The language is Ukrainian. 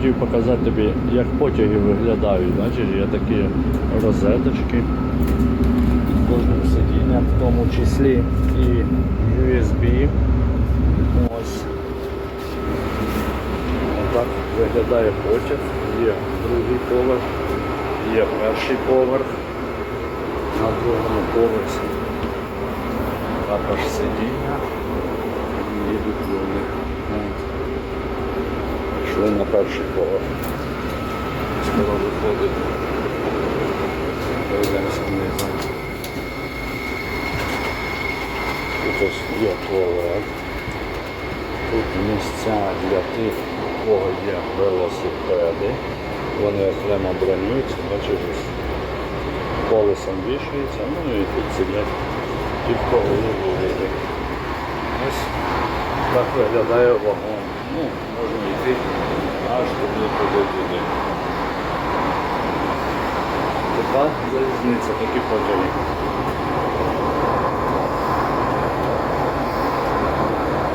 хотів показати тобі, як потяги виглядають. Бачиш, є такі розеточки під кожним сидінням, в тому числі і USB. Ось. Отак виглядає потяг. Є другий поверх, є перший поверх. На другому поверсі також сидіння. Їдуть вони. От. На перший поверх. Скоро виходить. Внизу. Тут ось є туалет. Тут місця для тих, у кого є велосипеди. Вони окремо бронюються, бачиш, колесом вішаються, ну і тут сидять ті, в кого вигляди. Ось так виглядає вагон. Ну, можна йти аж туди, туди, туди. Така залізниця, такі потяги.